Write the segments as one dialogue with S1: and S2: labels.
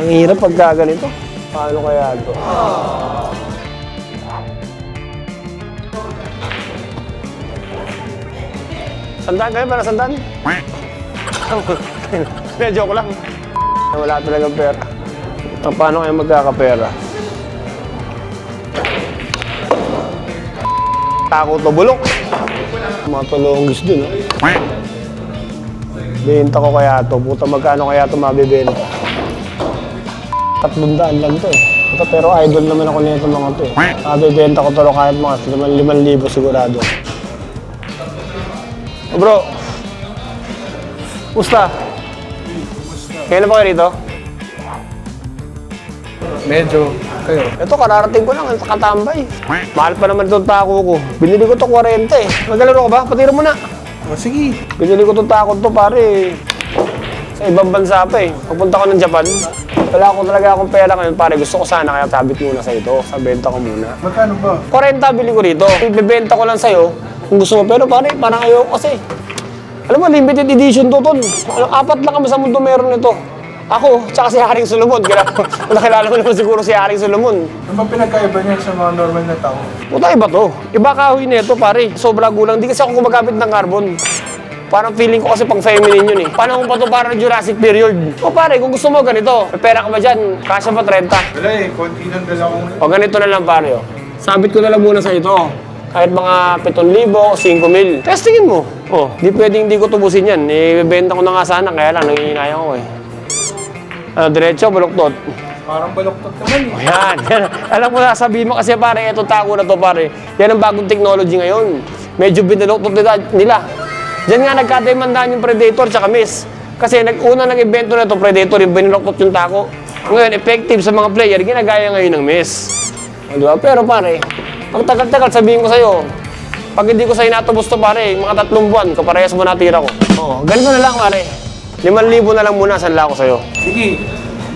S1: Ang hirap pagka ganito. Paano kaya ito? Sandaan kayo para sandaan? Joke lang. Wala talagang pera. Ah, Paano kayo magkakapera? Tako to bulok. Mga tulonggis dun, oh. Benta ko kaya to. Puta, magkano kaya to mabibenta? Tatlong daan lang to eh. Ito, pero idol naman ako nito mga to eh. Mabibenta ko to kahit mga 5,000 sigurado. Oh, bro. Musta? Kailan ba kayo rito?
S2: Medyo. Kayo.
S1: Ito, kararating ko lang, katambay. Mahal pa naman itong tako ko. Binili ko to 40 eh. Magalaro ka ba? Patira mo na.
S2: O sige.
S1: Binili ko itong tako to pare. Sa ibang bansa pa eh. Pagpunta ko ng Japan, wala ko talaga akong pera ngayon pare. Gusto ko sana kaya sabit muna sa ito. Sa benta ko muna.
S2: Magkano ba?
S1: 40 bili ko rito. Ibebenta ko lang sa'yo kung gusto mo. Pero pare, parang ayoko kasi. Alam mo, limited edition to, ton. Apat lang kami sa mundo meron nito. Ako, tsaka si Haring Solomon. Kaya, nakilala mo naman siguro si Haring Solomon.
S2: Ano ba pinagkaiba niya sa mga normal na tao?
S1: Puta, iba to. Iba kahoy nito, pare. Sobra gulang. Di kasi ako gumagamit ng carbon. Parang feeling ko kasi pang feminine yun eh. Panahon pa to parang Jurassic period. O pare, kung gusto mo ganito, may pera ka ba dyan? Kasya pa 30.
S2: Wala eh, konti lang dala.
S1: O ganito na lang pare. oh. Sabit ko na lang muna sa ito. Kahit mga 7,000 o 5,000. Testingin mo. Oh, di pwedeng hindi ko tubusin yan. Eh, benta ko na nga sana, kaya lang nanginginaya ko eh. Ano, diretso, baluktot.
S2: Parang baloktot naman eh.
S1: Yan. Alam mo na, sabihin mo kasi pare, eto tako na to pare. Yan ang bagong technology ngayon. Medyo binaluktot nila. nila. Diyan nga nagkademandaan yung Predator tsaka Miss. Kasi nag una nag-invento na to Predator, yung binaluktot yung tako. Ngayon, effective sa mga player, ginagaya ngayon ng Miss. Di ba? Pero pare, pag tagal-tagal sabihin ko sa'yo, pag hindi ko sa'yo natubos to pare, mga tatlong buwan, kaparehas mo natira ko. Oo, ganito na lang pare. 5,000 na lang muna, sanla ko sa'yo.
S2: Sige.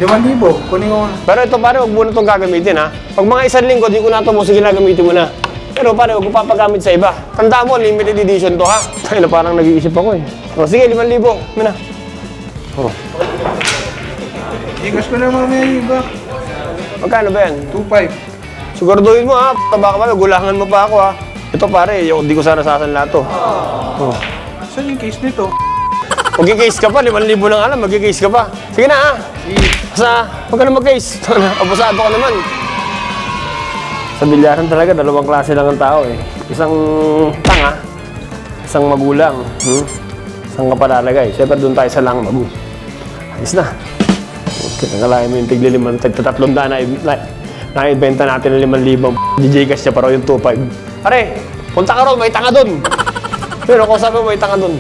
S2: 5,000. Kunin ko.
S1: Pero ito pare, huwag mo na itong gagamitin ha. Pag mga isang linggo, di ko na mo, sige gagamitin mo na. Pero pare, huwag ko papagamit sa iba. Tandaan mo, limited edition to ha. Ay, na parang nag-iisip ako eh. O sige, 5,000. Muna. Oh.
S2: Igas ko na mamaya yung iba.
S1: Magkano ba yan?
S2: 2,500.
S1: Siguraduhin mo ha. Baka ba, gulangan mo pa ako ha. Ito pare, yung di ko sana sasanla to. Oh.
S2: Saan yung case nito?
S1: Mag-case ka pa, 5,000 lang alam, mag-case ka pa. Sige na ha.
S2: Sige.
S1: Basta, huwag ka na mag-case. Abusado ka naman. Sa bilyaran talaga, dalawang klase lang ang tao eh. Isang tanga, isang magulang. Hmm? Isang kapalalagay. Siyempre doon tayo sa lang mabu. Ayos na. Okay, nakalayan mo yung tigli limang, tagtatatlong daan na, na, naibenta natin ng limang libang DJ cash niya para yung 2.5. Pare, punta ka ron, may tanga doon. Pero kung sabi mo, may tanga doon.